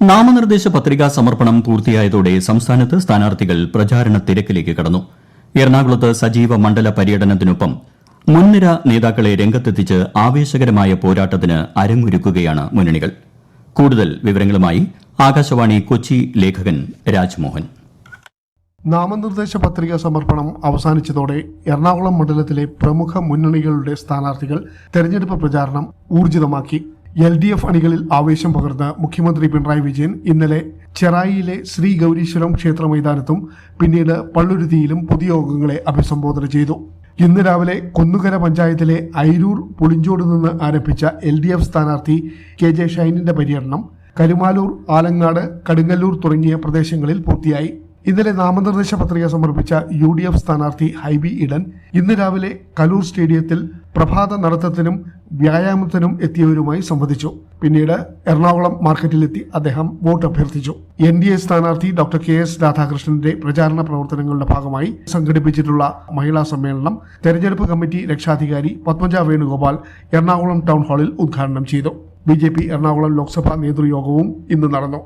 നാമനിർദ്ദേശ പത്രികാ സമർപ്പണം പൂർത്തിയായതോടെ സംസ്ഥാനത്ത് സ്ഥാനാർത്ഥികൾ പ്രചാരണ തിരക്കിലേക്ക് കടന്നു. എറണാകുളത്ത് സജീവ മണ്ഡല പര്യടനത്തിനൊപ്പം മുൻനിര നേതാക്കളെ രംഗത്തെത്തിച്ച് ആവേശകരമായ പോരാട്ടത്തിന് അരങ്ങൊരുക്കുകയാണ് മുന്നണികൾ. കൂടുതൽ വിവരങ്ങളുമായി ആകാശവാണി കൊച്ചി ലേഖകൻ രാജ്മോഹൻ. നാമനിർദ്ദേശ പത്രിക സമർപ്പണം അവസാനിച്ചതോടെ എറണാകുളം മണ്ഡലത്തിലെ പ്രമുഖ മുന്നണികളുടെ സ്ഥാനാർത്ഥികൾ തെരഞ്ഞെടുപ്പ് പ്രചാരണം ഊർജിതമാക്കി. എൽ ഡി എഫ് അണികളിൽ ആവേശം പകർന്ന് മുഖ്യമന്ത്രി പിണറായി വിജയൻ ഇന്നലെ ചെറായിയിലെ ശ്രീ ഗൗരീശ്വരം ക്ഷേത്ര മൈതാനത്തും പിന്നീട് പള്ളുരുത്തിയിലും പൊതുയോഗങ്ങളെ അഭിസംബോധന ചെയ്തു. ഇന്ന് രാവിലെ കുന്നുകര പഞ്ചായത്തിലെ ഐരൂർ പുളിഞ്ചോട് നിന്ന് ആരംഭിച്ച എൽ ഡി എഫ് സ്ഥാനാർത്ഥി കെ ജെ ഷൈനിന്റെ പര്യടനം കരുമാലൂർ ആലങ്ങാട് കടുങ്ങല്ലൂർ തുടങ്ങിയ പ്രദേശങ്ങളിൽ പൂർത്തിയായി. ഇന്നലെ നാമനിർദ്ദേശ പത്രിക സമർപ്പിച്ച യു ഡി എഫ് സ്ഥാനാർത്ഥി ഹൈബി ഇടൻ ഇന്ന് രാവിലെ കലൂർ സ്റ്റേഡിയത്തിൽ പ്രഭാത നടത്തത്തിനും വ്യായാമത്തിനും എത്തിയവരുമായി സംവദിച്ചു. പിന്നീട് എറണാകുളം മാർക്കറ്റിലെത്തി അദ്ദേഹം വോട്ട് അഭ്യർത്ഥിച്ചു. എൻ ഡി എ സ്ഥാനാർത്ഥി ഡോക്ടർ കെ എസ് രാധാകൃഷ്ണന്റെ പ്രചാരണ പ്രവർത്തനങ്ങളുടെ ഭാഗമായി സംഘടിപ്പിച്ചിട്ടുള്ള മഹിളാ സമ്മേളനം തെരഞ്ഞെടുപ്പ് കമ്മിറ്റി രക്ഷാധികാരി പത്മജ വേണുഗോപാൽ എറണാകുളം ടൗൺ ഹാളിൽ ഉദ്ഘാടനം ചെയ്തു. ബി എറണാകുളം ലോക്സഭാ നേതൃയോഗവും ഇന്ന് നടന്നു.